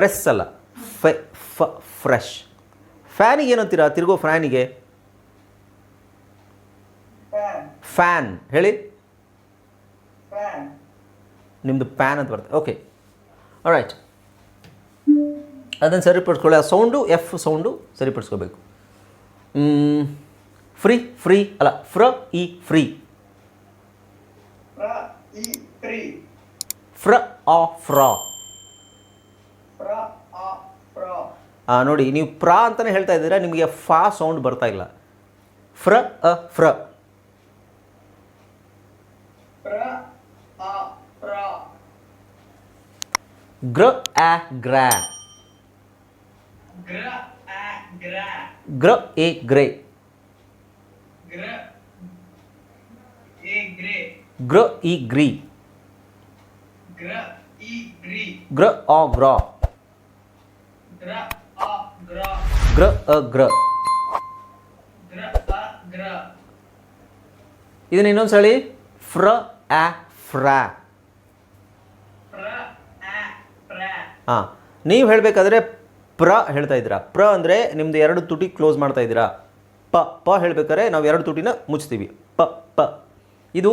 Press ಅಲ್ಲ. ಫೆ ಫ ಫ್ರೆಶ್ ಫ್ಯಾನಿಗೆ ಏನಂತೀರಾ? ತಿರುಗೋ ಫ್ಯಾನಿಗೆ ಫ್ಯಾನ್ ಹೇಳಿ. ನಿಮ್ಮದು ಪ್ಯಾನ್ ಅಂತ ಬರುತ್ತೆ. ಓಕೆ ರೈಟ್ ಅದನ್ನು ಸರಿಪಡಿಸ್ಕೊಳ್ಳಿ. ಆ ಸೌಂಡು ಎಫ್ ಸೌಂಡು ಸರಿಪಡಿಸ್ಕೋಬೇಕು. ಫ್ರೀ ಫ್ರೀ ಅಲ್ಲ. ಫ್ರ ಇ ಫ್ರೀ ಫ್ರ ಆ ಫ್ರಾ ನೋಡಿ ನೀವು ಪ್ರಾ ಅಂತಲೇ ಹೇಳ್ತಾ ಇದ್ದೀರಾ ನಿಮಗೆ ಫಾ ಸೌಂಡ್ ಬರ್ತಾ ಇಲ್ಲ. ಫ್ರ ಅ ಫ್ರ. ಗ್ರ ಆ ಗ್ರಾ. ಗ್ರ ಎ ಗ್ರೇ. ಗ್ರ ಇ ಗ್ರೀ. ಗ್ರ ಇ ಗ್ರಿ. ಗ್ರ ಆ ಗ್ರಾ. ಗ್ರ ಅಗ್ರ ಇದನ್ನ ಇನ್ನೊಂದು ಸಳಿ ಫ್ರ ಆ ಫ್ರಾ. ಹಾಂ ನೀವು ಹೇಳಬೇಕಾದ್ರೆ ಪ್ರ ಹೇಳ್ತಾ ಇದ್ದೀರಾ. ಪ್ರ ಅಂದರೆ ನಿಮ್ದು ಎರಡು ತುಟಿ ಕ್ಲೋಸ್ ಮಾಡ್ತಾ ಇದ್ದೀರಾ. ಪ ಪ ಹೇಳ್ಬೇಕಾದ್ರೆ ನಾವು ಎರಡು ತುಟಿನ ಮುಚ್ತೀವಿ. ಪ ಪ. ಇದು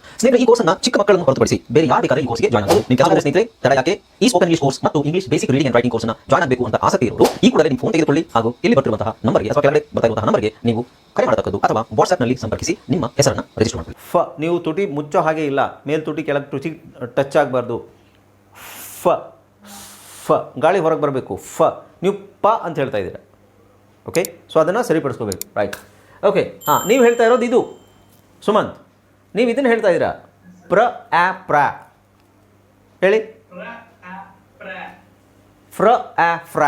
ಸ್ನೇಹಿತರೆ, ಈ ಕೋರ್ಸ್ನ ಚಿಕ್ಕ ಮಕ್ಕಳನ್ನು ಹೊರತುಪಡಿಸಿ ಬೇರೆ ಯಾರು ಬೇಕಾದ್ರೆ ಈ ಕೋರ್ಸ್ಗೆ ಜಾಯ್ನ್ ಆಗಬಹುದು ನಿಮ್ಮ ಕೆಲವು ಸ್ನೇಹಿತರೆ, ತಡ ಯಾಕೆ? ಈ ಸ್ಪೋಕನ್ ಇಂಗ್ಲಿಷ್ ಕೋರ್ಸ್ ಮತ್ತು English basic reading and writing ಕೋರ್ಸ್ನ ಜಾಯ್ನ್ ಆಗಬೇಕು ಅಂತ ಆಸಕ್ತಿ ಇರೋರು, ಈ ಕೂಡಲೇ ನಿಮ್ಮ ಫೋನ್ ತೆಗೆದುಕೊಳ್ಳಿ ಹಾಗೂ ಇಲ್ಲಿ ಬರ್ತಿರುವಂತಹ ನಂಬರ್ಗೆ ಅಥವಾ ಕೆಳಗಡೆ ಬರ್ತಾ ನಂಬರ್ಗೆ ನೀವು ಕರೆ ಮಾಡತಕ್ಕದ್ದು ಅಥವಾ ವಾಟ್ಸ್ಆಪ್ನಲ್ಲಿ ಸಂಪರ್ಕಿಸಿ ನಿಮ್ಮ ಹೆಸರನ್ನು ರಿಜಿಸ್ಟರ್ ಮಾಡಬೇಕು ಫ, ನೀವು ತುಟಿ ಮುಚ್ಚೋ ಹಾಗೆ ಇಲ್ಲ. ಮೇಲ್ ತುಟಿ, ಕೆಳಗೆ ತುಟಿ, ಟಚ್ ಆಗಬಾರ್ದು. ಫ ಫ, ಗಾಳಿ ಹೊರಗೆ ಬರಬೇಕು. ಫ, ನೀವು ಪ ಅಂತ ಹೇಳ್ತಾ ಇದ್ದೀರಾ. ಓಕೆ ಸೊ ಅದನ್ನು ಸರಿಪಡಿಸ್ಕೋಬೇಕು. ರೈಟ್ ಓಕೆ ಹಾಂ, ನೀವು ಹೇಳ್ತಾ ಇರೋದು ಇದು. ಸುಮಂತ್. ನೀವು ಇದನ್ನು ಹೇಳ್ತಾ ಇದ್ದೀರಾ? ಪ್ರ, ಆ, ಪ್ರ. ಹೇಳಿ. ಫ್ರ, ಆ, ಫ್ರ.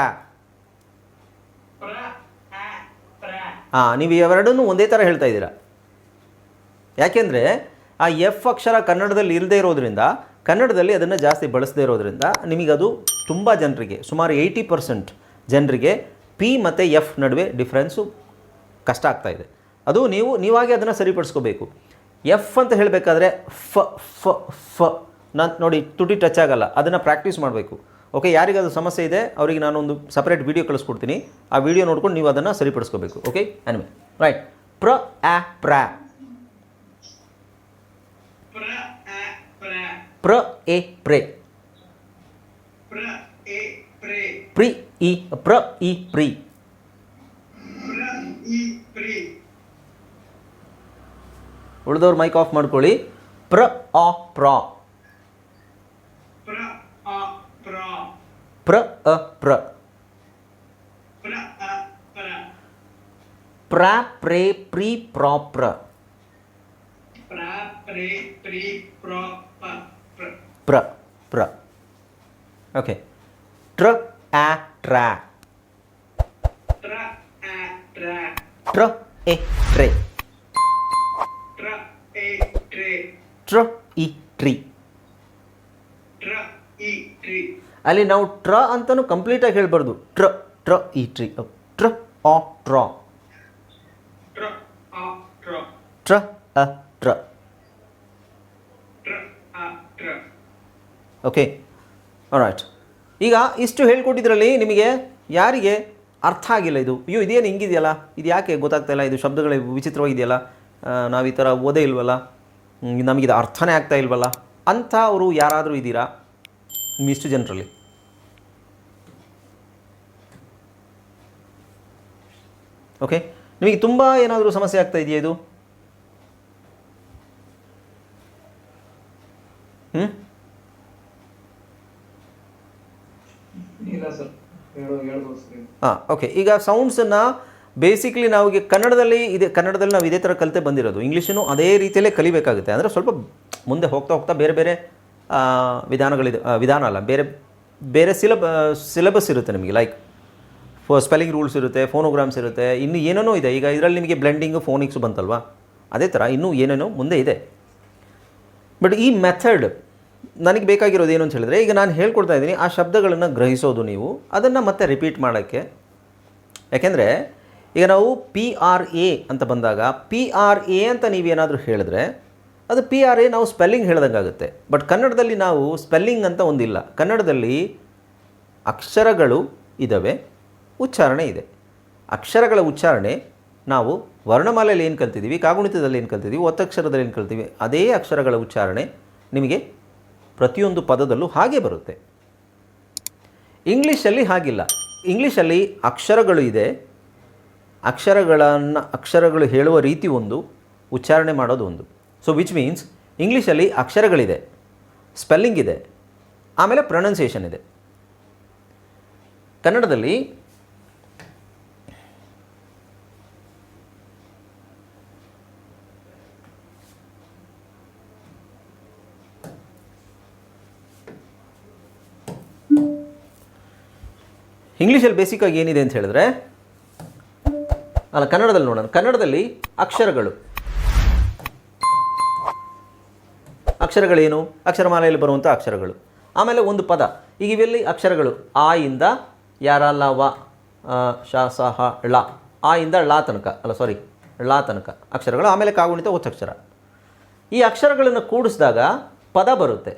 ಹಾಂ ನೀವು ಇವೆರಡನ್ನೂ ಒಂದೇ ಥರ ಹೇಳ್ತಾ ಇದ್ದೀರಾ? ಯಾಕೆಂದರೆ ಆ ಎಫ್ ಅಕ್ಷರ ಕನ್ನಡದಲ್ಲಿ ಇಲ್ಲದೇ ಇರೋದ್ರಿಂದ, ಕನ್ನಡದಲ್ಲಿ ಅದನ್ನು ಜಾಸ್ತಿ ಬಳಸದೇ ಇರೋದ್ರಿಂದ ನಿಮಗದು ತುಂಬ ಜನರಿಗೆ, ಸುಮಾರು ಏಯ್ಟಿ ಪರ್ಸೆಂಟ್ ಜನರಿಗೆ ಪಿ ಮತ್ತು ಎಫ್ ನಡುವೆ ಡಿಫ್ರೆನ್ಸು ಕಷ್ಟ ಆಗ್ತಾ ಇದೆ. ಅದು ನೀವು, ನೀವಾಗೆ ಅದನ್ನು ಸರಿಪಡಿಸ್ಕೋಬೇಕು. ಎಫ್ ಅಂತ ಹೇಳಬೇಕಾದ್ರೆ ಫ ಫ ಫ. ನಾನು ನೋಡಿ ತುಟಿ ಟಚ್ ಆಗಲ್ಲ. ಅದನ್ನು ಪ್ರಾಕ್ಟೀಸ್ ಮಾಡಬೇಕು. ಓಕೆ ಯಾರಿಗದು ಸಮಸ್ಯೆ ಇದೆ ಅವರಿಗೆ ನಾನು ಒಂದು ಸಪ್ರೇಟ್ ವೀಡಿಯೋ ಕಳಿಸ್ಕೊಡ್ತೀನಿ. ಆ ವಿಡಿಯೋ ನೋಡ್ಕೊಂಡು ನೀವು ಅದನ್ನು ಸರಿಪಡಿಸ್ಕೋಬೇಕು. ಓಕೆ ಅನಿಮೆ ರೈಟ್ ಪ್ರ ಆ ಪ್ರ. ಪ್ರ ಎ ಪ್ರೆ. ಪ್ರ ಇ ಪ್ರ ಇ ಪ್ರಿ ಉಳಿದವ್ರು ಮೈಕ್ ಆಫ್ ಮಾಡ್ಕೊಳ್ಳಿ ಪ್ರ ಆ ಪ್ರ ಪ್ರ ಆ ಪ್ರ ಪ್ರ ಅ ಪ್ರ ಪ್ರ ಆ ಪ್ರ ಪ್ರ ಪ್ರೇ ಪ್ರಿ ಪ್ರ ಪ್ರ ಪ್ರ ಪ್ರೆ ಪ್ರಿ ಪ್ರ ಪ ಪ್ರ ಪ್ರ ಪ್ರ ಓಕೆ ಟ್ರ ಆ ಟ್ರಾ ಟ್ರ ಆ ಟ್ರ ಟ್ರ ಎ ಟ್ರೆ ಟ್ರ ಟ್ರ ಇ ಟ್ರೀ ಅಲ್ಲಿ ನಾವು ಟ್ರ ಅಂತಲೂ ಕಂಪ್ಲೀಟಾಗಿ ಹೇಳ್ಬಾರ್ದು. ಟ್ರ ಟ್ರ ಇ ಟ್ರೀ ಟ್ರ ಆ ಟ್ರ ಟ್ರ ಅ ಟ್ರ ಓಕೆ ರೈಟ್ ಈಗ ಇಷ್ಟು ಹೇಳ್ಕೊಟ್ಟಿದ್ರಲ್ಲಿ ನಿಮಗೆ ಯಾರಿಗೆ ಅರ್ಥ ಆಗಿಲ್ಲ ಇದು. ಅಯ್ಯೋ ಇದೇನು ಹಿಂಗಿದೆಯಲ್ಲ? ಇದು ಯಾಕೆ ಗೊತ್ತಾಗ್ತಾ ಇಲ್ಲ? ಇದು ಶಬ್ದಗಳು ವಿಚಿತ್ರವಾಗಿದೆಯಲ್ಲ? ನಾವು ಈ ಥರ ಓದೇ ಇಲ್ವಲ್ಲ? ನಮಗಿದು ಅರ್ಥನೇ ಆಗ್ತಾ ಇಲ್ವಲ್ಲ? ಅಂತ ಅವರು ಯಾರಾದರೂ ಇದ್ದೀರಾ? ಇಷ್ಟು ಜನರಲ್ಲಿ ಓಕೆ ನಿಮಗೆ ತುಂಬ ಏನಾದರೂ ಸಮಸ್ಯೆ ಆಗ್ತಾ ಇದೆಯಾ ಇದು? ಹ್ಞೂ ಹಾಂ ಓಕೆ ಈಗ ಸೌಂಡ್ಸನ್ನು ಬೇಸಿಕ್ಲಿ ನಾವು ಕನ್ನಡದಲ್ಲಿ ಇದೆ, ಕನ್ನಡದಲ್ಲಿ ನಾವು ಇದೇ ಥರ ಕಲಿತೆ ಬಂದಿರೋದು. ಇಂಗ್ಲೀಷನ್ನು ಅದೇ ರೀತಿಯಲ್ಲೇ ಕಲಿಬೇಕಾಗುತ್ತೆ. ಅಂದರೆ ಸ್ವಲ್ಪ ಮುಂದೆ ಹೋಗ್ತಾ ಹೋಗ್ತಾ ಬೇರೆ ಬೇರೆ ವಿಧಾನಗಳಿದೆ ವಿಧಾನ ಅಲ್ಲ, ಬೇರೆ ಬೇರೆ ಸಿಲಬ ಸಿಲೆಬಸ್ ಇರುತ್ತೆ ನಿಮಗೆ ಲೈಕ್ ಫೋ ಸ್ಪೆಲ್ಲಿಂಗ್ ರೂಲ್ಸ್ ಇರುತ್ತೆ ಫೋನೋಗ್ರಾಮ್ಸ್ ಇರುತ್ತೆ, ಇನ್ನು ಏನೇನೋ ಇದೆ. ಈಗ ಇದರಲ್ಲಿ ನಿಮಗೆ ಬ್ಲೆಂಡಿಂಗು ಫೋನಿಕ್ಸು ಬಂತಲ್ವಾ? ಅದೇ ಥರ ಇನ್ನೂ ಏನೇನೋ ಮುಂದೆ ಇದೆ. ಬಟ್ ಈ ಮೆಥಡ್ ನನಗೆ ಬೇಕಾಗಿರೋದು ಏನು ಅಂತ ಹೇಳಿದ್ರೆ, ಈಗ ನಾನು ಹೇಳ್ಕೊಡ್ತಾ ಇದ್ದೀನಿ, ಆ ಶಬ್ದಗಳನ್ನು ಗ್ರಹಿಸೋದು ನೀವು, ಅದನ್ನು ಮತ್ತೆ ರಿಪೀಟ್ ಮಾಡೋಕ್ಕೆ. ಯಾಕೆಂದರೆ ಈಗ ನಾವು ಪಿ ಆರ್ ಎ ಅಂತ ಬಂದಾಗ ಪಿ ಆರ್ ಎ ಅಂತ ನೀವೇನಾದರೂ ಹೇಳಿದ್ರೆ ಅದು ಪಿ ಆರ್ ಎ ನಾವು ಸ್ಪೆಲ್ಲಿಂಗ್ ಹೇಳ್ದಂಗಾಗುತ್ತೆ. ಬಟ್ ಕನ್ನಡದಲ್ಲಿ ನಾವು ಸ್ಪೆಲ್ಲಿಂಗ್ ಅಂತ ಒಂದಿಲ್ಲ. ಕನ್ನಡದಲ್ಲಿ ಅಕ್ಷರಗಳು ಇದ್ದಾವೆ ಉಚ್ಚಾರಣೆ ಇದೆ. ಅಕ್ಷರಗಳ ಉಚ್ಚಾರಣೆ ನಾವು ವರ್ಣಮಾಲೆಯಲ್ಲಿ ಏನು ಕಲ್ತಿದ್ದೀವಿ ಕಾಗುಣಿತದಲ್ಲಿ ಏನು ಕಲ್ತಿದ್ದೀವಿ ಒತ್ತಕ್ಷರದಲ್ಲಿ ಏನು ಕಲ್ತೀವಿ ಅದೇ ಅಕ್ಷರಗಳ ಉಚ್ಚಾರಣೆ ನಿಮಗೆ ಪ್ರತಿಯೊಂದು ಪದದಲ್ಲೂ ಹಾಗೆ ಬರುತ್ತೆ. ಇಂಗ್ಲೀಷಲ್ಲಿ ಹಾಗಿಲ್ಲ. ಇಂಗ್ಲೀಷಲ್ಲಿ ಅಕ್ಷರಗಳು ಇದೆ ಅಕ್ಷರಗಳನ್ನು, ಅಕ್ಷರಗಳು ಹೇಳುವ ರೀತಿ ಒಂದು, ಉಚ್ಚಾರಣೆ ಮಾಡೋದು ಒಂದು. ಸೊ ವಿಚ್ ಮೀನ್ಸ್ ಇಂಗ್ಲೀಷಲ್ಲಿ ಅಕ್ಷರಗಳಿದೆ ಸ್ಪೆಲ್ಲಿಂಗ್ ಇದೆ, ಆಮೇಲೆ ಪ್ರೊನೌನ್ಸಿಯೇಷನ್ ಇದೆ. ಕನ್ನಡದಲ್ಲಿ ಇಂಗ್ಲೀಷಲ್ಲಿ ಬೇಸಿಕ್ಕಾಗಿ ಏನಿದೆ ಅಂತ ಹೇಳಿದ್ರೆ ಅಲ್ಲ, ಕನ್ನಡದಲ್ಲಿ ನೋಡೋಣ. ಕನ್ನಡದಲ್ಲಿ ಅಕ್ಷರಗಳು. ಅಕ್ಷರಗಳೇನು? ಅಕ್ಷರಮಾಲೆಯಲ್ಲಿ ಬರುವಂಥ ಅಕ್ಷರಗಳು. ಆಮೇಲೆ ಒಂದು ಪದ. ಈಗ ಇವೆಲ್ಲಿ ಅಕ್ಷರಗಳು? ಆ ಇಂದ ಯಾರ ಲ, ವ ಶ ಸ, ಹ, ಳ. ಆ ಇಂದ ಳ ತನಕ. ಅಲ್ಲ ಸಾರಿ ಳ ತನಕ. ಅಕ್ಷರಗಳು ಆಮೇಲೆ ಕಾಗುಣಿತ ಒತ್ತಕ್ಷರ ಈ ಅಕ್ಷರಗಳನ್ನು ಕೂಡಿಸಿದಾಗ ಪದ ಬರುತ್ತೆ.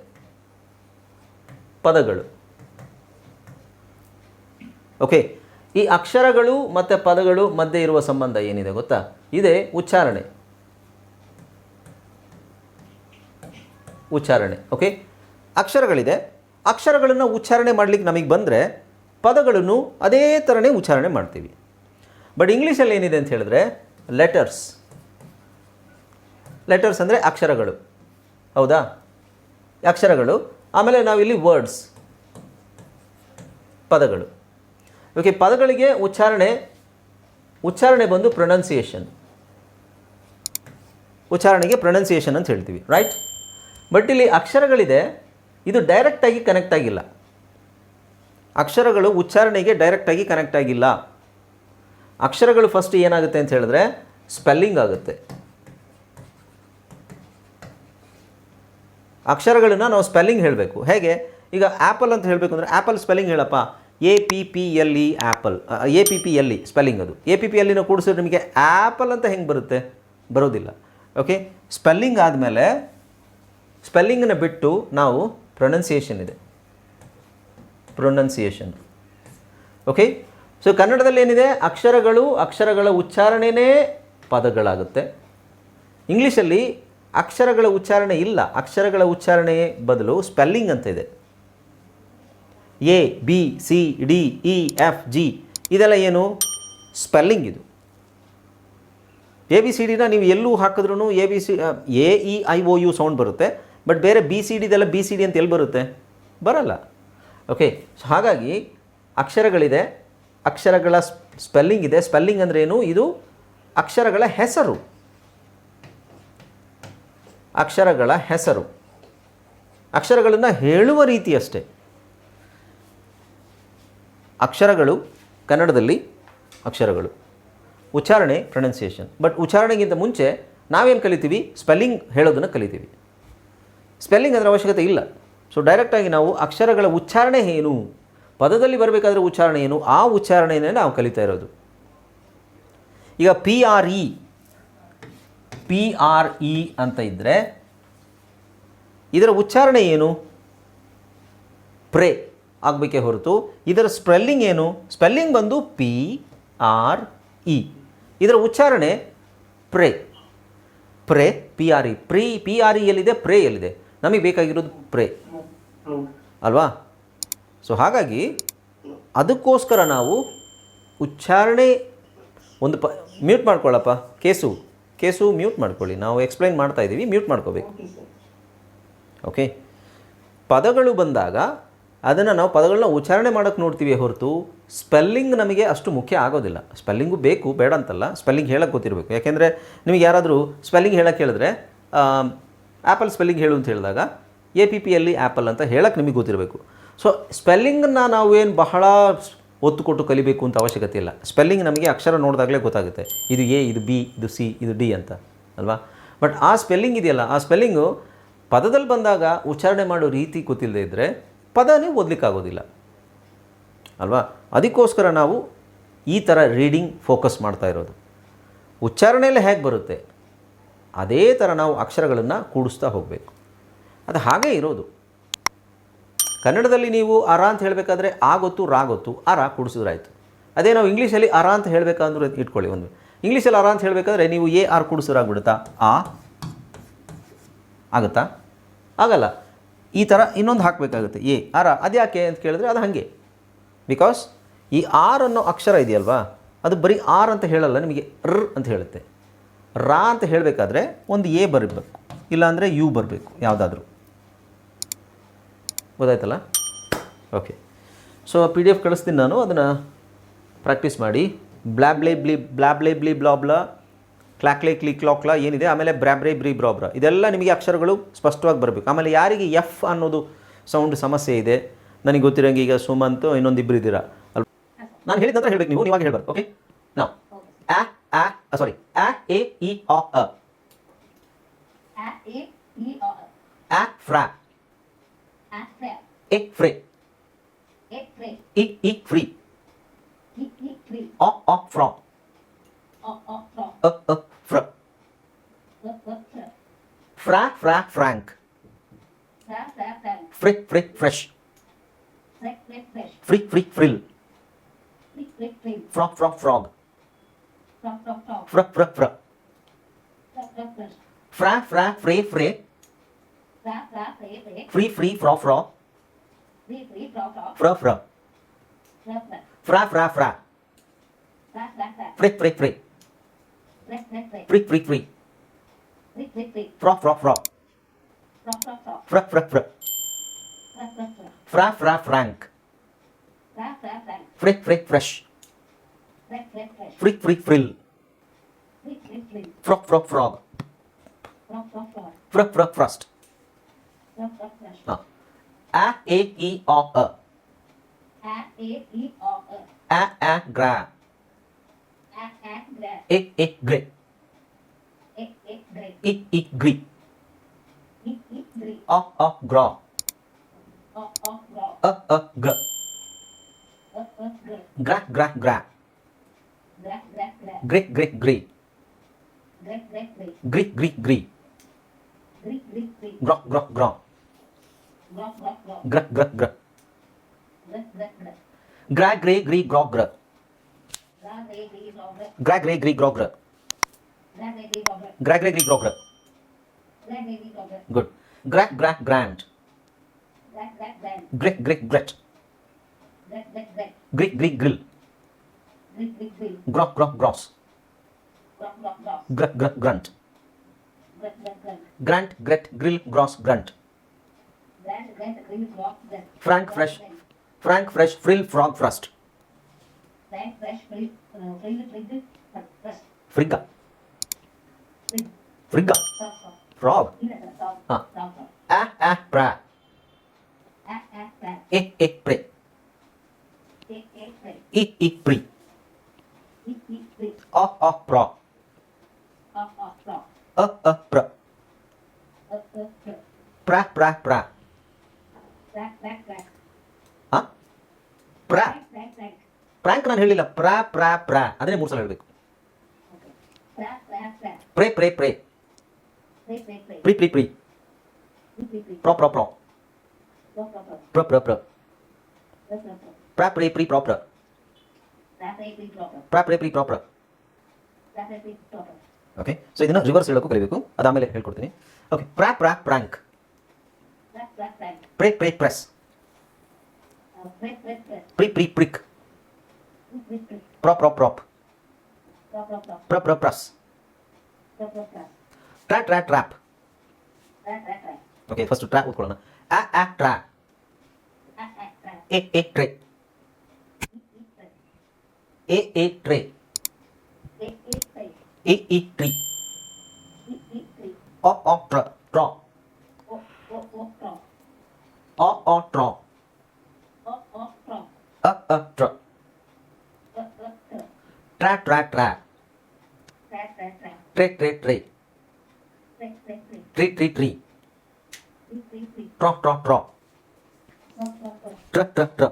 ಪದಗಳು. ಓಕೆ ಈ ಅಕ್ಷರಗಳು ಮತ್ತು ಪದಗಳು ಮಧ್ಯೆ ಇರುವ ಸಂಬಂಧ ಏನಿದೆ ಗೊತ್ತಾ? ಇದೆ ಉಚ್ಚಾರಣೆ. ಉಚ್ಚಾರಣೆ ಓಕೆ ಅಕ್ಷರಗಳಿದೆ. ಅಕ್ಷರಗಳನ್ನು ಉಚ್ಚಾರಣೆ ಮಾಡಲಿಕ್ಕೆ ನಮಗೆ ಬಂದರೆ ಪದಗಳನ್ನು ಅದೇ ಥರನೇ ಉಚ್ಚಾರಣೆ ಮಾಡ್ತೀವಿ. ಬಟ್ ಇಂಗ್ಲೀಷಲ್ಲಿ ಏನಿದೆ ಅಂತ ಹೇಳಿದ್ರೆ ಲೆಟರ್ಸ್ ಲೆಟರ್ಸ್ ಅಂದರೆ ಅಕ್ಷರಗಳು. ಹೌದಾ? ಅಕ್ಷರಗಳು. ಆಮೇಲೆ ನಾವಿಲ್ಲಿ ವರ್ಡ್ಸ್ ಪದಗಳು. ಓಕೆ ಪದಗಳಿಗೆ ಉಚ್ಚಾರಣೆ ಉಚ್ಚಾರಣೆ ಬಂದು ಪ್ರೊನೌನ್ಸಿಯೇಷನ್ ಉಚ್ಚಾರಣೆಗೆ ಪ್ರೊನೌನ್ಸಿಯೇಷನ್ ಅಂತ ಹೇಳ್ತೀವಿ ರೈಟ್ ಬಟ್ ಇಲ್ಲಿ ಅಕ್ಷರಗಳಿದೆ, ಇದು ಡೈರೆಕ್ಟಾಗಿ ಕನೆಕ್ಟ್ ಆಗಿಲ್ಲ. ಅಕ್ಷರಗಳು ಉಚ್ಚಾರಣೆಗೆ ಡೈರೆಕ್ಟಾಗಿ ಕನೆಕ್ಟ್ ಆಗಿಲ್ಲ. ಅಕ್ಷರಗಳು ಫಸ್ಟ್ ಏನಾಗುತ್ತೆ ಅಂತ ಹೇಳಿದ್ರೆ ಸ್ಪೆಲ್ಲಿಂಗ್ ಆಗುತ್ತೆ. ಅಕ್ಷರಗಳನ್ನು ನಾವು ಸ್ಪೆಲ್ಲಿಂಗ್ ಹೇಳಬೇಕು. ಹೇಗೆ? ಈಗ ಆ್ಯಪಲ್ ಅಂತ ಹೇಳಬೇಕು ಅಂದರೆ ಆ್ಯಪಲ್ ಸ್ಪೆಲ್ಲಿಂಗ್ ಹೇಳಪ್ಪ. A P P L E apple A P P L E spelling ಅದು. ಎ ಪಿ ಪಿ ಎಲ್ಲಿನ ಕೂಡಿಸಿದ್ರೆ ನಿಮಗೆ ಆ್ಯಪಲ್ ಅಂತ ಹೆಂಗೆ ಬರುತ್ತೆ? ಬರೋದಿಲ್ಲ. ಓಕೆ ಸ್ಪೆಲ್ಲಿಂಗ್ ಆದಮೇಲೆ ಸ್ಪೆಲ್ಲಿಂಗನ್ನು ಬಿಟ್ಟು ನಾವು ಪ್ರೊನೌನ್ಸಿಯೇಷನ್ ಇದೆ. ಪ್ರೊನೌನ್ಸಿಯೇಷನ್ ಓಕೆ ಸೊ ಕನ್ನಡದಲ್ಲಿ ಏನಿದೆ? ಅಕ್ಷರಗಳು, ಅಕ್ಷರಗಳ ಉಚ್ಚಾರಣೆಯೇ ಪದಗಳಾಗುತ್ತೆ. ಇಂಗ್ಲೀಷಲ್ಲಿ ಅಕ್ಷರಗಳ ಉಚ್ಚಾರಣೆ ಇಲ್ಲ. ಅಕ್ಷರಗಳ ಉಚ್ಚಾರಣೆ ಬದಲು ಸ್ಪೆಲ್ಲಿಂಗ್ ಅಂತ ಇದೆ. A B C D E F G ಇದೆಲ್ಲ ಏನು? ಸ್ಪೆಲ್ಲಿಂಗ್ ಇದು. ಎ ಬಿ ಸಿ ಡಿನ ನೀವು ಎಲ್ಲೂ ಹಾಕಿದ್ರೂ A B C A E I O U sound ಬರುತ್ತೆ. ಬಟ್ ಬೇರೆ ಬಿ ಸಿ ಡಿದೆಲ್ಲ ಬಿ ಸಿ ಡಿ ಅಂತ ಎಲ್ಲಿ ಬರುತ್ತೆ? ಬರಲ್ಲ. ಓಕೆ ಸೊ ಹಾಗಾಗಿ ಅಕ್ಷರಗಳಿದೆ, ಅಕ್ಷರಗಳ ಸ್ಪೆಲ್ಲಿಂಗ್ ಇದೆ. ಸ್ಪೆಲ್ಲಿಂಗ್ ಅಂದ್ರೆ ಏನು? ಇದು ಅಕ್ಷರಗಳ ಹೆಸರು. ಅಕ್ಷರಗಳ ಹೆಸರು. ಅಕ್ಷರಗಳನ್ನು ಹೇಳುವ ರೀತಿ ಅಷ್ಟೇ. ಅಕ್ಷರಗಳು ಕನ್ನಡದಲ್ಲಿ ಅಕ್ಷರಗಳು. ಉಚ್ಚಾರಣೆ ಪ್ರೊನೌನ್ಸಿಯೇಷನ್ ಬಟ್ ಉಚ್ಚಾರಣೆಗಿಂತ ಮುಂಚೆ ನಾವೇನು ಕಲಿತೀವಿ? ಸ್ಪೆಲ್ಲಿಂಗ್ ಹೇಳೋದನ್ನು ಕಲಿತೀವಿ. ಸ್ಪೆಲ್ಲಿಂಗ್ ಅದರ ಅವಶ್ಯಕತೆ ಇಲ್ಲ. ಸೊ ಡೈರೆಕ್ಟಾಗಿ ನಾವು ಅಕ್ಷರಗಳ ಉಚ್ಚಾರಣೆ ಏನು? ಪದದಲ್ಲಿ ಬರಬೇಕಾದ್ರೆ ಉಚ್ಚಾರಣೆ ಏನು? ಆ ಉಚ್ಚಾರಣೆಯನ್ನೇ ನಾವು ಕಲಿತಾ ಇರೋದು. ಈಗ P R E P R E ಅಂತ ಇದ್ದರೆ ಇದರ ಉಚ್ಚಾರಣೆ ಏನು? ಪ್ರೇ. ಆಗಬೇಕೇ ಹೊರತು ಇದರ ಸ್ಪೆಲ್ಲಿಂಗ್ ಏನು? ಸ್ಪೆಲ್ಲಿಂಗ್ ಬಂದು ಪಿ ಆರ್ ಇ ಇದರ ಉಚ್ಚಾರಣೆ ಪ್ರೇ. ಪ್ರೇ ಪಿ ಆರ್ ಇ ಪ್ರೀ ಪಿ ಆರ್ ಇ ಎಲ್ಲಿದೆ? ಪ್ರೇ ಎಲ್ಲಿದೆ? ನಮಗೆ ಬೇಕಾಗಿರೋದು ಪ್ರೇ. ಅಲ್ವಾ? ಸೊ ಹಾಗಾಗಿ ಅದಕ್ಕೋಸ್ಕರ ನಾವು ಉಚ್ಚಾರಣೆ ಒಂದು ಪ ಮ್ಯೂಟ್ ಮಾಡ್ಕೊಳ್ಳಪ್ಪ. ಕೇಸು ಕೇಸು ಮ್ಯೂಟ್ ಮಾಡ್ಕೊಳ್ಳಿ. ನಾವು ಎಕ್ಸ್ಪ್ಲೈನ್ ಮಾಡ್ತಾ ಇದ್ದೀವಿ ಮ್ಯೂಟ್ ಮಾಡ್ಕೋಬೇಕು. ಓಕೆ ಪದಗಳು ಬಂದಾಗ ಅದನ್ನು ನಾವು ಪದಗಳನ್ನ ಉಚ್ಚಾರಣೆ ಮಾಡೋಕ್ಕೆ ನೋಡ್ತೀವಿ ಹೊರತು ಸ್ಪೆಲ್ಲಿಂಗ್ ನಮಗೆ ಅಷ್ಟು ಮುಖ್ಯ ಆಗೋದಿಲ್ಲ. ಸ್ಪೆಲ್ಲಿಂಗು ಬೇಕು, ಬೇಡ ಅಂತಲ್ಲ ಸ್ಪೆಲ್ಲಿಂಗ್ ಹೇಳಕ್ಕೆ ಗೊತ್ತಿರಬೇಕು. ಯಾಕೆಂದರೆ ನಿಮಗೆ ಯಾರಾದರೂ ಸ್ಪೆಲ್ಲಿಂಗ್ ಹೇಳಕ್ಕೆ ಹೇಳಿದ್ರೆ ಆ್ಯಪಲ್ ಸ್ಪೆಲ್ಲಿಂಗ್ ಹೇಳು ಅಂತ ಹೇಳಿದಾಗ ಎ ಪಿ ಪಿಯಲ್ಲಿ ಆ್ಯಪಲ್ ಅಂತ ಹೇಳಕ್ಕೆ ನಿಮಗೆ ಗೊತ್ತಿರಬೇಕು. ಸೊ ಸ್ಪೆಲ್ಲಿಂಗನ್ನು ನಾವು ಏನು ಬಹಳ ಒತ್ತು ಕೊಟ್ಟು ಕಲಿಬೇಕು ಅಂತ ಅವಶ್ಯಕತೆ ಇಲ್ಲ. ಸ್ಪೆಲ್ಲಿಂಗ್ ನಮಗೆ ಅಕ್ಷರ ನೋಡಿದಾಗಲೇ ಗೊತ್ತಾಗುತ್ತೆ. ಇದು ಎ ಇದು ಬಿ ಇದು ಸಿ ಇದು ಡಿ ಅಂತ, ಅಲ್ವಾ? ಬಟ್ ಆ ಸ್ಪೆಲ್ಲಿಂಗ್ ಇದೆಯಲ್ಲ, ಆ ಸ್ಪೆಲ್ಲಿಂಗು ಪದದಲ್ಲಿ ಬಂದಾಗ ಉಚ್ಚಾರಣೆ ಮಾಡೋ ರೀತಿ ಗೊತ್ತಿಲ್ಲದೆ ಇದ್ದರೆ ಪದನೇ ಓದಲಿಕ್ಕಾಗೋದಿಲ್ಲ. ಅಲ್ವಾ? ಅದಕ್ಕೋಸ್ಕರ ನಾವು ಈ ಥರ ರೀಡಿಂಗ್ ಫೋಕಸ್ ಮಾಡ್ತಾ ಇರೋದು. ಉಚ್ಚಾರಣೆಯಲ್ಲಿ ಹೇಗೆ ಬರುತ್ತೆ? ಅದೇ ಥರ ನಾವು ಅಕ್ಷರಗಳನ್ನು ಕೂಡಿಸ್ತಾ ಹೋಗಬೇಕು. ಅದು ಹಾಗೇ ಇರೋದು. ಕನ್ನಡದಲ್ಲಿ ನೀವು ಅರ ಅಂತ ಹೇಳಬೇಕಾದ್ರೆ ಆ ಗೊತ್ತು, ರಾ ಗೊತ್ತು, ಅರ ಕೂಡಿಸಿದ್ರಾಯ್ತು. ಅದೇ ನಾವು ಇಂಗ್ಲೀಷಲ್ಲಿ ಅರ ಅಂತ ಹೇಳಬೇಕಂದ್ರೆ ಇಟ್ಕೊಳ್ಳಿ ಒಂದು. ಇಂಗ್ಲೀಷಲ್ಲಿ ಅರ ಅಂತ ಹೇಳಬೇಕಾದ್ರೆ ನೀವು ಎ, ಆರ್ ಕೂಡಿಸಿದ್ರಾಗ್ಬಿಡುತ್ತಾ? ಆ? ಆಗುತ್ತಾ? ಆಗಲ್ಲ. ಈ ಥರ ಇನ್ನೊಂದು ಹಾಕಬೇಕಾಗುತ್ತೆ. ಎ, ಆರ, ಅದ್ಯಾಕೆ ಅಂತ ಕೇಳಿದ್ರೆ ಅದು ಹಾಗೆ. ಬಿಕಾಸ್ ಈ ಆರ್ ಅನ್ನೋ ಅಕ್ಷರ ಇದೆಯಲ್ವಾ? ಅದು ಬರೀ ಆರ್ ಅಂತ ಹೇಳಲ್ಲ, ನಿಮಗೆ ರ್ ಅಂತ ಹೇಳುತ್ತೆ. ರಾ ಅಂತ ಹೇಳಬೇಕಾದ್ರೆ ಒಂದು ಎ ಬರಬೇಕು. ಇಲ್ಲಾಂದರೆ ಯು ಬರಬೇಕು, ಯಾವುದಾದ್ರೂ. ಗೊತ್ತಾಯ್ತಲ್ಲ? Okay. So P D F ಕಳಿಸ್ತೀನಿ ನಾನು, ಅದನ್ನು ಪ್ರಾಕ್ಟೀಸ್ ಮಾಡಿ. ಬ್ಲಾಬ್ಲೇ ಬ್ಲಿ ಬ್ಲಾಬ್ಲೇ ಬ್ಲಿ ಬ್ಲಾಬ್ಲಾ ಕ್ಲಾಕ್ಲೆ ಕ್ಲಿ ಕ್ಲಾಕ್ಲ ಏನಿದೆ? ಆಮೇಲೆ ಬ್ರ್ಯಾಬ್ರೆ ಬ್ರಿ ಬ್ರಾಬ್ರ ಇದೆಲ್ಲ ನಿಮಗೆ ಅಕ್ಷರಗಳು ಸ್ಪಷ್ಟವಾಗಿ ಬರಬೇಕು. ಆಮೇಲೆ ಯಾರಿಗೆ ಎಫ್ ಅನ್ನೋದು ಸೌಂಡ್ ಸಮಸ್ಯೆ ಇದೆ? ನನಗೆ ಗೊತ್ತಿರೋಂಗೆ ಈಗ ಸುಮಂತ್ ಇನ್ನೊಂದು ಇಬ್ಬರು ಇದ್ದೀರಾ? ಅಲ್ವಾ? ನಾನು ಹೇಳಿದ ನಂತರ ಹೇಳಬೇಕು ನೀವು. ನೀವಾಗ ಹೇಳಬಾರ್ದು. ಓಕೆ ನಾವು ಆ ಆ ಸಾರಿ ಆ ಎ ಇ ಆ ಅ. E. ಆ ಫ್ರಾ. ಎ ಫ್ರೇ. ಇ ಇ ಫ್ರೀ. ಆ ಅ ಅ ಫ್ರ. ഫ്രാ ഫ്രാ frank frick frick fresh frick frick frill frog frog frog ഫ്ര ഫ്ര ഫ്ര ഫ്രാ ഫ്രാ ഫ്രേ ഫ്രേ ഫ്രീ ഫ്രീ ഫ്രോ ഫ്രോ ഫ്രോ ഫ്രോ ഫ്രാ ഫ്രാ ഫ്രാ ഫ്രിക് ഫ്രിക് ഫ്രിക് Click, click, click. Frog, frog, frog. Frog, frog, frog. Frog, frog, frog. Frog, frog. Fra, fra, frank. Fra. Frick, frick, fresh. Frick, frick, fresh. Frick, frick, frill. Frog, frog, frog. Frog, frog, frost. Ah. A, A, E, O, E. A, A, E, O, E. A, A, gra. ಇ ಗ್ರಿ I, I, Gri, ಆ ಆ ಗ್ರಾ O, O, Gro, ಅ ಅ ಗ್ರ F, F, Gre, ಗ್ರಾ ಗ್ರಾ ಗ್ರಾ Gra, Gra, Gra, ಗ್ರೆ ಗ್ರೆ ಗ್ರಿ Gre, Gre, Gre, ಗ್ರಿ ಗ್ರಿ ಗ್ರಿ Gri, Gri, Gri, ಗ್ರಾ ಗ್ರಾ ಗ್ರಾ Gro, Gro, Gro, ಗ್ರ ಗ್ರ ಗ್ರ Gre, Gre, Gre, ಗ್ರಾ ಗ್ರೇ ಗ್ರಿ ಗ್ರಾ ಗ್ರ Gra, Gre, Gri, Gro, Gre, ಗ್ರಾ ಗ್ರೇ Greg, Greg, Greg, grograg. Greg, Greg, Greg, Grogger. Good. Greg Greg Grant. Greg Greg Gret. Greg Greg Grill. Grog Grog Gross. Greg Greg grant. Grant Gret Grill Gross Grunt. Frank Fresh Frank Fresh Frill Frog frost. Frank Crash Frill Frig Crush. Frigga. Frigga. Frog. Ah. ah, ah, pra. Ah, ah, pra. Eh, eh, pre. Eh, eh, pre. Oh, oh, pro. Oh, oh, pro. Eh, eh, pro. Eh, eh. Pra, pra, pra. Pra, pra, Pra. Ah? Prank ನಾನು ಹೇಳಿಲ್ಲ. ಪ್ರಾ ಪ್ರಾ ಪ್ರಾ. ಅದನ್ನೇ ಮೂರು ಸಲ ಹೇಳಬೇಕು. ಪ್ರೇ ಪ್ರೇ ಪ್ರೇ. ಪ್ರಿ ಪ್ರಿ ಪ್ರಿ. ಪ್ರ ಪ್ರ ಪ್ರ. ಪ್ರಾ ಪ್ರಾ ಪ್ರಾ. ಪ್ರ ಪ್ರ ಪ್ರ, ಪ್ರಾ, ಪ್ರಿ. ಪ್ರಿ, ಪ್ರ ಪ್ರ, ಪ್ರಾ, ಪ್ರಿ. ಓಕೆ ಸೊ ಇದನ್ನು ರಿವರ್ಸ್ ಹೇಳೋಕ್ಕೂ ಕಲಿಬೇಕು. ಅದಾದಮೇಲೆ ಹೇಳ್ಕೊಡ್ತೀನಿ. ಓಕೆ ಪ್ರಾ ಪ್ರಾ ಪ್ರಾಂಕ್ ಪ್ರೇ ಪ್ರೇ ಪ್ರೆಸ್ ಪ್ರಿ ಪ್ರಿ ಪ್ರಿಕ್ ಫ್ರಿ ಫ್ರಿ ಫ್ರಿ ಪ್ರಾ ಪ್ರಾ ಪ್ರಾಪ್ ಫ್ರಾಗ್ ಫ್ರಾಗ್ ಫ್ರಾಗ್ ಪ್ರ ಪ್ರ ಪ್ರಸ್ ಫ್ರಾಗ್ ಫ್ರಾಗ್ ಫ್ರಾಗ್ ಟ್ರಾ ಟ್ರಾ trap frog frog frog okay first ಟ್ರ್ಯಾ ಓದ್ಕೊಳ್ಳೋಣ ಆ ಆ ಟ್ರಾ ಆ ಆ ಫ್ರಾಗ್ ಎ ಎ ಟ್ರೇ ಇ ಇ ಫ್ರೈ ಎ ಎ ಟ್ರೇ ಎ ಎ ಫ್ರೈ ಇ ಇ ಟ್ರೀ ಇ ಇ ಫ್ರಿ ಅ ಅ ಟ್ರ ಟ್ರಾ ಓ ಓ ಓ ಫ್ರಾಗ್ ಅ ಅ ಟ್ರಾ ಓ ಓ ಫ್ರಾಗ್ ಅ ಅ ಟ್ರ ಅ ಅ ಫ್ರ ಟ್ರಾ ಟ್ರಾ ಟ್ರಾ frog frog frog tray tray tray fry fry fry tree tree tree ಟ್ರಾ ಟ್ರಾ ಟ್ರಾ Trot, trot, trot. ಟ್ರ ಟ್ರ ಟ್ರ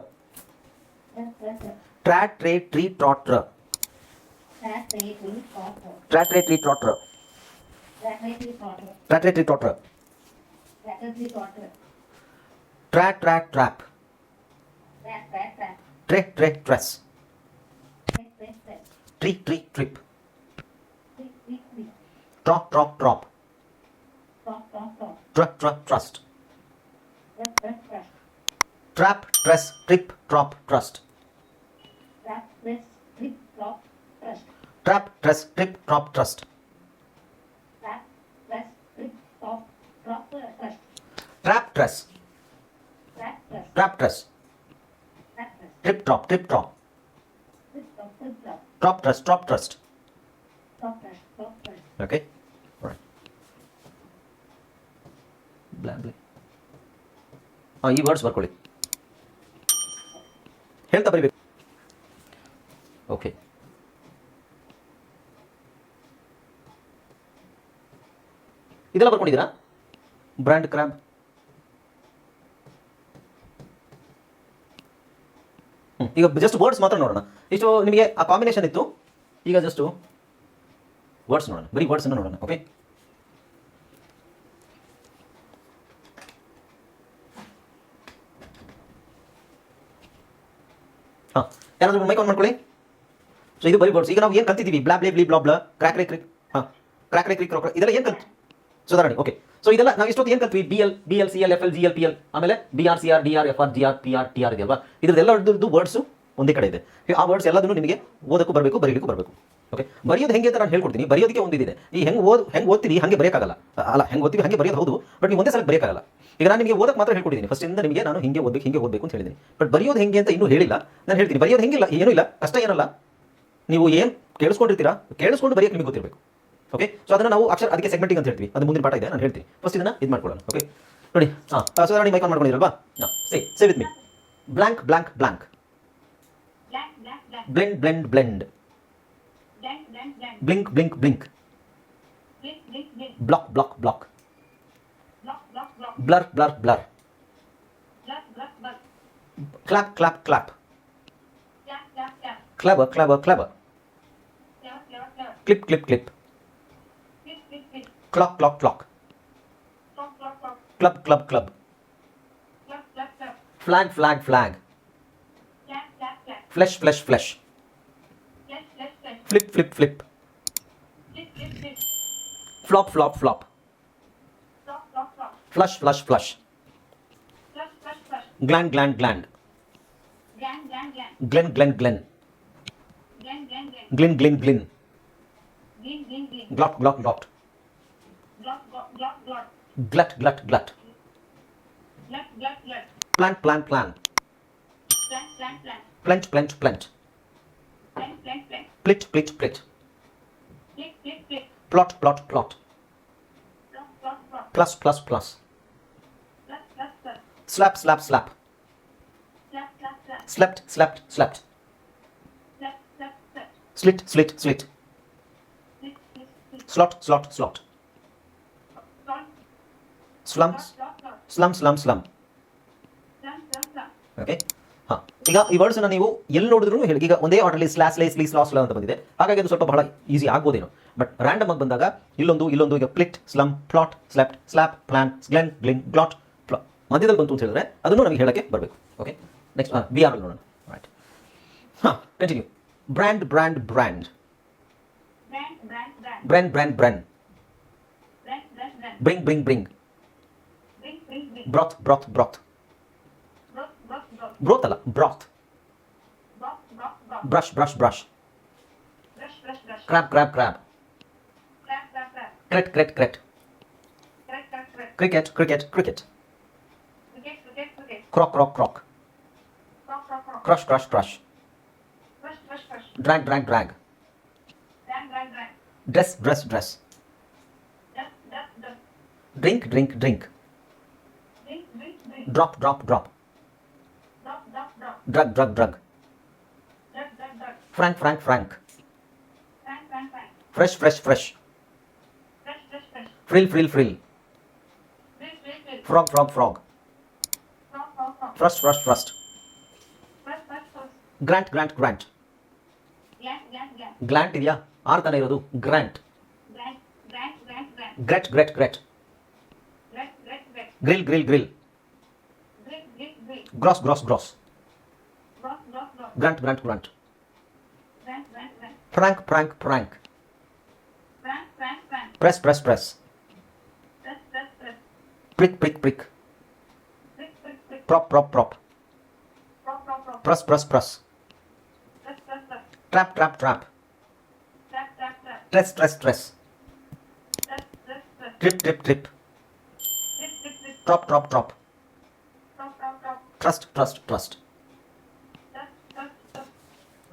Trot, trot, trot. ಟ್ರಾ ಟ್ರೇ ಟ್ರೀ ಟ್ರಾ ಟ್ರ Trot, tree, tree, trot, Trip, trip, trip. Drop, drop, drop. Truck, trust. Drop, trust. Trap, dress, trip, drop, trust. Trap, dress, trip, drop, trust. Trap, dress, trip, drop, trust. Trap, dress. Trap, dress. Trap, dress. Trip, drop, trip, drop. Trick, trot. Trap trust trap trust Trot, trust, trot, trust. Okay ಹಾಂ ಈ words ಬರ್ಕೊಳ್ಳಿ. ಹೇಳ್ತಾ ಬರಿಬೇಕು. Okay ಇದೆಲ್ಲ ಬರ್ಕೊಂಡಿದ್ದೀರಾ? Brand crab ಈಗ just words ಮಾತ್ರ ನೋಡೋಣ. ಇಷ್ಟು ನಿಮಗೆ ಆ ಕಾಂಬಿನೇಷನ್ ಇತ್ತು. ಈಗ ಜಸ್ಟು ವರ್ಡ್ಸ್ ನೋಡೋಣ. ಬರೀ ವರ್ಡ್ಸ್ ನೋಡೋಣ ಓಕೆ ಹಾಂ, ಯಾರಾದರೂ ಮೈಕ್ ಆನ್ ಮಾಡ್ಕೊಳ್ಳಿ. ಸೊ ಇದು ಬರೀ ವರ್ಡ್ಸ್ ಈಗ ನಾವು ಏನು ಕಲ್ತಿದ್ದೀವಿ? ಬ್ಲಾ, ಬ್ಲೇ, ಬ್ಲಿ, ಬ್ಲಾ ಕ್ರ್ಯಾಕ್ ಕ್ರಿಕ್ ಹಾಂ ಕ್ರ್ಯಾಕ್ ಕ್ರಿಕ್ ಕ್ರಾಕ್ ಇದೆಲ್ಲ ಏನು ಕಲ್ತು ಸುಧಾರಣೆ ಓಕೆ ಸೊ ಇದೆಲ್ಲ ನಾವು ಇಷ್ಟೊತ್ತು ಏನು ಕಲ್ತ್ವಿ? B L B L C L F L G L P L ಆಮೇಲೆ B R C R D R F R G R P R T R ಇದೆಯಲ್ವಾ ಇದ್ರದ್ದೆಲ್ಲದ್ದು ವರ್ಡ್ಸು ಒಂದೇ ಕಡೆ ಇದೆ. ಆ ವರ್ಡ್ಸ್ ಎಲ್ಲದನ್ನು ನಿಮಗೆ ಓದಕ್ಕೂ ಬರಬೇಕು, ಬರೀಲಿಕ್ಕೂ ಬರಬೇಕು. ಓಕೆ ಬರೆಯೋದು ಹೆಂಗೆ ಅಂತ ನಾನು ಹೇಳ್ಕೊಡ್ತೀನಿ. ಬರೆಯೋದಕ್ಕೆ ಒಂದಿದೆ ಈ ಹೆಂಗೆ ಓದ್, ಹೆಂಗೆ ಓದ್ತೀವಿ ಹಂಗೆ ಬರೆಯೋಕ್ಕಾಗಲ್ಲ. ಅಲ್ಲ, ಹೆಂಗೆ ಓದ್ತೀವಿ, ಹಂಗೆ ಬರೆಯೋದು ಹೌದು ಬಟ್ ನೀವು ಒಂದೇ ಸಲ ಬರೆಯೋಕ್ಕಾಗಲ್ಲ. ಈಗ ನಾನು ನಿಮಗೆ ಓದಕ್ಕೆ ಮಾತ್ರ ಫಸ್ಟ್ ಫಸ್ಟಿಂದ ನಿಮಗೆ ನಾನು ಹಿಂಗೆ ಓದಬೇಕು ಹಿಂಗೆ ಓದಬೇಕು ಅಂತ ಹೇಳಿದ್ದೀನಿ ಬಟ್ ಬರೆಯೋದು ಹೆಂಗೆ ಅಂತ ಇನ್ನೂ ಹೇಳಿಲ್ಲ. ನಾನು ಹೇಳ್ತೀನಿ, ಬರೆಯೋದು ಹೆಂಗಿಲ್ಲ? ಏನೂ ಇಲ್ಲ. ಕಷ್ಟ ಏನಲ್ಲ? ನೀವು ಏನು ಕೇಳಿಸ್ಕೊಂಡಿರ್ತೀರಾ? ಕೇಳಿಸ್ಕೊಂಡು ಬರೆಯೋಕ್ಕೆ ನಿಮಗೆ ಗೊತ್ತಿರಬೇಕು. ಓಕೆ ಸೊ ಅದನ್ನ ನಾವು ಅಕ್ಷರ ಅದಕ್ಕೆ ಸೆಗ್ಮೆಂಟಿಂಗ್ ಅಂತ ಹೇಳ್ತೀವಿ. ಅದು ಮುಂದಿನ ಪಾಠ ಇದೆ ನಾನು ಹೇಳ್ತೀನಿ. ಫಸ್ಟ್ ಇದನ್ನ ಇದು ಮಾಡ್ಕೊಳ್ಳೋಣ ಓಕೆ ನೋಡಿ ಹಾಂ ಸೊ ನಾನು mic on ಮಾಡ್ಕೊಂಡಿರಲ್ವಾ say say with me blank blank blank. Blend blend blend. Blink blink blink. Block block block. Blur blur blur. Clap clap clap club club clever. Clip clip clip Clock, clock, clock. Club, club, club. Flag, flag, flag. Flag, flag, flag. Flesh, flesh, flesh. Flip, flip, flip. Flop, flop, flop. Flush, flush, flush. Flush, flush, flush. Gland, gland, gland. Gland, gland, gland. Glen, glen, glen. Glen, glen, glen. Glin, glin, glin. Glin, glin, glin. Glut, glut, glut. Glut, glut, glut. Plant, plant, plant. Plant, plant, plant. Plant, plant, plant. Plant, plant, plant. Plit, plit, plit. Plot, plot, plot. Plus, plus, plus. Plus, plus, plus. Slap, slap, slap. Slap, slap, slap. Slept, slept, slept. Slit, slit, slit. Slit, slit. Slot, slot, slot. Slot, slot. Slum slum slum. Okay ಹಾಂ. ಈಗ ಈ ವರ್ಡ್ಸ್ನ ನೀವು ಎಲ್ಲಿ ನೋಡಿದ್ರು ಹೇಳಿ. ಈಗ ಒಂದೇ orderly slash ಲೇ ಸ್ಲೀ ಸ್ಲಾಸ್ ಅಂತ ಬಂದಿದೆ. ಹಾಗಾಗಿ ಅದು ಸ್ವಲ್ಪ ಬಹಳ ಈಸಿ ಆಗ್ಬೋದೇನು. ಬಟ್ ರ್ಯಾಂಡಮ್ ಆಗಿ ಬಂದಾಗ ಇಲ್ಲೊಂದು ಇಲ್ಲೊಂದು ಈಗ ಪ್ಲಿಟ್ slum plot slept slap plan ಸ್ಲೆನ್ ಗ್ಲಿನ್ ಗ್ಲಾಟ್ ಪ್ಲಾ ಮಧ್ಯದಲ್ಲಿ ಬಂತು ಅಂತ ಹೇಳಿದ್ರೆ ಅದನ್ನು ನಮಗೆ ಹೇಳಕ್ಕೆ ಬರಬೇಕು. ಓಕೆ ನೆಕ್ಸ್ಟ್ ಬಿ ಆರ್ ನೋಡೋಣ. ರೈಟ್ ಹಾಂ continue brand brand brand. Brand brand brand. Bring bring bring Bring, bring, bring. Broth broth broth Broth, broth, broth. Broth ಅಲ್ಲ broth Broth, broth, broth. Brush brush brush Brush, brush, brush. Crab crab crab Clap, clap, clap. ಕ್ರೆಟ್ ಕ್ರೆಟ್ ಕ್ರೆಟ್ Crack, crack, crack. Cricket cricket cricket Cricket, cricket, cricket. Croc croc croc Croc, croc, croc. Crush crush crush Crush, crush, crush. Drag drag drag Drag, drag, drag. Dress dress dress Dust, dust, dust. Drink drink drink Drink, drink, drink. Drop drop drop Drop, drop, drop. Drug drug drug Drug, drug, drug. Frank frank frank Frank, frank, frank. Fresh fresh fresh Fresh, fresh, fresh. Frill frill frill Frill, frill, frill. Frog frog frog trust trust trust First, first, first. Grant grant grant Glass, glass, glass. ಗ್ಲಾಂಟ್ ಇದೆಯಾ ಆರು ತಾನೇ ಇರೋದು grant Grant, grant, grant, grant. ಗ್ರೆಟ್ ಗ್ರೆಟ್ ಗ್ರೆಟ್ Gret, gret, gret. Grill grill grill gross gross gross. Grant grant grant prank prank prank. Press press press. Prick prick prick. Prop prop prop. Press press press. Trap trap trap. Stress stress stress. Trip trip trip. Drop drop drop trust trust trust.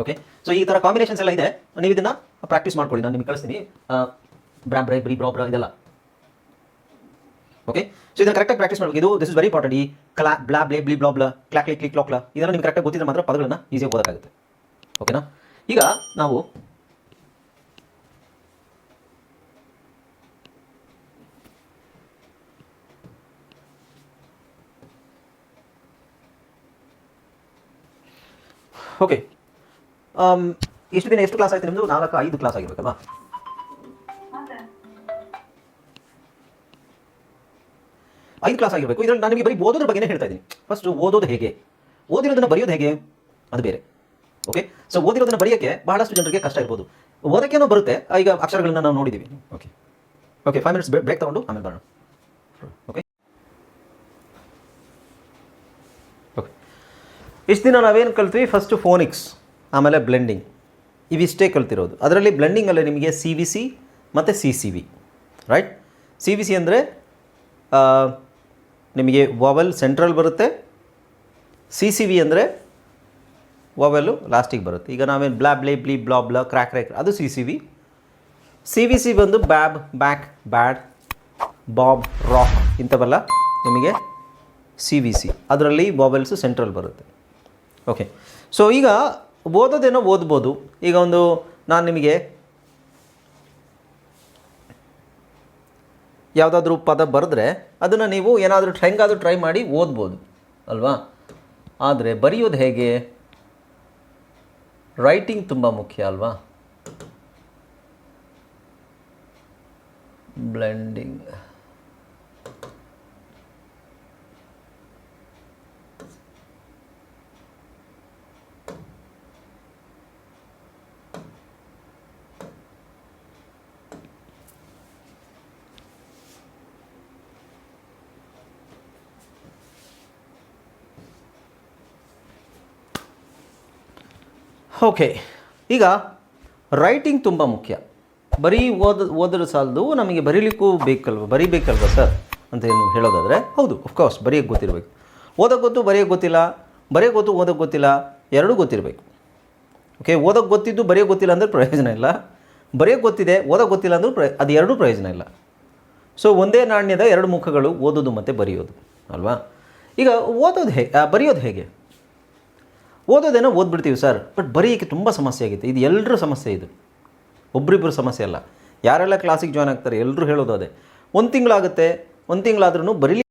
Okay so ಈ ಥರ combinations ಎಲ್ಲ ಇದೆ. ನೀವು ಇದನ್ನ practice ಮಾಡ್ಕೊಳ್ಳಿ. ನಾನು ನಿಮ್ಗೆ ಕಳಿಸ್ತೀನಿ. ಬ್ರಾ ಬ್ರೈ ಬ್ರಿ ಬ್ರಾ ಬ್ರಾ ಇದೆಲ್ಲ. ಓಕೆ ಸೊ ಇದನ್ನ ಕರೆಕ್ಟಾಗಿ ಪ್ರಾಕ್ಟೀಸ್ ಮಾಡಬೇಕು. ಇದು ದಿಸ್ ಇಸ್ ವೆರಿ ಇಂಪಾರ್ಟೆಂಟ್ ಈ ಕ್ಲಾ, ಬ್ಲಾ, ಬ್ಲೇ, ಬ್ಲಿ ಬ್ಲಾಬ್ಲ ಬ್ಲಾ, ಕ್ಲಾಕ್, ಕ್ಲಿಕ್ ಕ್ಲಿಕ್ ಕ್ಲಾಕ್ಲ ಇದನ್ನು ನಿಮ್ಗೆ ಕರೆಕ್ಟಾಗಿ ಗೊತ್ತಿದ್ರೆ ಮಾತ್ರ ಪದಗಳನ್ನು ಈಸಿಯಾಗಿ ಓದೋಕ್ಕಾಗುತ್ತೆ. ಓಕೆನಾ ಈಗ ನಾವು ಓಕೆ ಎಷ್ಟು ದಿನ ಎಷ್ಟು ಕ್ಲಾಸ್ ಆಯ್ತು ನಿಮ್ಮದು ನಾಲ್ಕು, ಐದು ಕ್ಲಾಸ್ ಆಗಿರ್ಬೇಕಲ್ವಾ? ಐದು ಕ್ಲಾಸ್ ಆಗಿರಬೇಕು. ಇದರಲ್ಲಿ ನಾನು ನಿಮಗೆ ಬರೀ ಓದೋದ್ರ ಬಗ್ಗೆನೇ ಹೇಳ್ತಾ ಇದ್ದೀನಿ. ಫಸ್ಟ್ ಓದೋದು ಹೇಗೆ? ಓದಿರೋದನ್ನು ಬರೆಯೋದು ಹೇಗೆ? ಅದು ಬೇರೆ. ಓಕೆ ಸೊ ಓದಿರೋದನ್ನು ಬರೆಯೋಕ್ಕೆ ಬಹಳಷ್ಟು ಜನರಿಗೆ ಕಷ್ಟ ಇರ್ಬೋದು. ಓದೋಕ್ಕೇನೋ ಬರುತ್ತೆ. ಈಗ ಅಕ್ಷರಗಳನ್ನ ನಾವು ನೋಡಿದ್ದೀವಿ okay okay five minutes break ತಗೊಂಡು ಆಮೇಲೆ ಬರೋಣ ಓಕೆ ಓಕೆ ಇಷ್ಟು ದಿನ ನಾವೇನು ಕಲ್ತೀವಿ? ಫಸ್ಟು ಫೋನಿಕ್ಸ್ ಆಮೇಲೆ ಬ್ಲೆಂಡಿಂಗ್ ಇವಿಷ್ಟೇ ಕಲ್ತಿರೋದು. ಅದರಲ್ಲಿ ಬ್ಲೆಂಡಿಂಗಲ್ಲಿ ನಿಮಗೆ ಸಿ ವಿ ಸಿ ಮತ್ತು C C V right C V C ಅಂದರೆ ನಿಮಗೆ ವಾವೆಲ್ ಸೆಂಟ್ರಲ್ ಬರುತ್ತೆ. ಸಿ ಸಿ ವಿ ಅಂದರೆ ವಾವೆಲ್ಲು ಲಾಸ್ಟಿಗೆ ಬರುತ್ತೆ. ಈಗ ನಾವೇನು ಬ್ಲಾ ಬ್ಲೇ ಬ್ಲಿ ಬ್ಲಾ ಬ್ಲಾ ಕ್ರ್ಯಾಕ್ ಕ್ರ್ಯಾಕ್ ಅದು C C V C V C ಬಂದು ಬ್ಯಾಬ್ ಬ್ಯಾಕ್ ಬ್ಯಾಡ್ ಬಾಬ್ ರಾಕ್ ಇಂಥವೆಲ್ಲ ನಿಮಗೆ ಸಿ ವಿ ಸಿ ಅದರಲ್ಲಿ ವಾವೆಲ್ಸು ಸೆಂಟ್ರಲ್ ಬರುತ್ತೆ. ಓಕೆ ಸೊ ಈಗ ಓದೋದೇನೋ ಓದ್ಬೋದು. ಈಗ ಒಂದು ನಾನು ನಿಮಗೆ ಯಾವುದಾದ್ರೂ ಪದ ಬರೆದ್ರೆ ಅದನ್ನು ನೀವು ಏನಾದರೂ ಹೆಂಗಾದರೂ ಟ್ರೈ ಮಾಡಿ ಓದ್ಬೋದು. ಅಲ್ವಾ? ಆದರೆ ಬರೆಯೋದು ಹೇಗೆ? ರೈಟಿಂಗ್ ತುಂಬ ಮುಖ್ಯ ಅಲ್ವಾ? ಬ್ಲೆಂಡಿಂಗ್ ಓಕೆ ಈಗ ರೈಟಿಂಗ್ ತುಂಬ ಮುಖ್ಯ. ಬರೀ ಓದ ಓದಲು ಸಾಲದು ನಮಗೆ ಬರೀಲಿಕ್ಕೂ ಬೇಕಲ್ವ, ಬರೀಬೇಕಲ್ವ ಸರ್ ಅಂತ ಏನು ಹೇಳೋದಾದರೆ, ಹೌದು ಅಫ್ಕೋರ್ಸ್ ಬರೆಯೋಕ್ಕೆ ಗೊತ್ತಿರಬೇಕು. ಓದೋಕ್ಕೆ ಗೊತ್ತು, ಬರೆಯೋಕ್ಕೆ ಗೊತ್ತಿಲ್ಲ, ಬರೆಯೋಕ್ಕೆ ಗೊತ್ತು, ಓದೋಕ್ಕೆ ಗೊತ್ತಿಲ್ಲ, ಎರಡೂ ಗೊತ್ತಿರಬೇಕು. ಓಕೆ ಓದೋಕ್ಕೆ ಗೊತ್ತಿದ್ದು ಬರೆಯೋಕ್ಕೆ ಗೊತ್ತಿಲ್ಲ ಅಂದರೆ ಪ್ರಯೋಜನ ಇಲ್ಲ. ಬರೆಯೋಕ್ಕೆ ಗೊತ್ತಿದೆ, ಓದೋಕ್ಕೆ ಗೊತ್ತಿಲ್ಲ ಅಂದರೂ ಪ್ರ ಅದು ಎರಡೂ ಪ್ರಯೋಜನ ಇಲ್ಲ. ಸೊ ಒಂದೇ ನಾಣ್ಯದ ಎರಡು ಮುಖಗಳು ಓದೋದು ಮತ್ತು ಬರೆಯೋದು, ಅಲ್ವಾ? ಈಗ ಓದೋದು ಹೇಗೆ ಬರೆಯೋದು ಹೇಗೆ? ಓದೋದೇನೋ ಓದ್ಬಿಡ್ತೀವಿ ಸರ್, ಬಟ್ ಬರೀಕ್ಕೆ ತುಂಬ ಸಮಸ್ಯೆ ಆಗಿತ್ತು ಇದು ಎಲ್ಲರ ಸಮಸ್ಯೆ ಇದು. ಒಬ್ರಿಬ್ಬರು ಸಮಸ್ಯೆ ಅಲ್ಲ. ಯಾರೆಲ್ಲ ಕ್ಲಾಸಿಗೆ ಜಾಯ್ನ್ ಆಗ್ತಾರೆ ಎಲ್ಲರೂ ಹೇಳೋದು ಅದೇ. ಒಂದು ತಿಂಗಳಾಗುತ್ತೆ, ಒಂದು ತಿಂಗಳಾದ್ರೂ ಬರೀಲಿ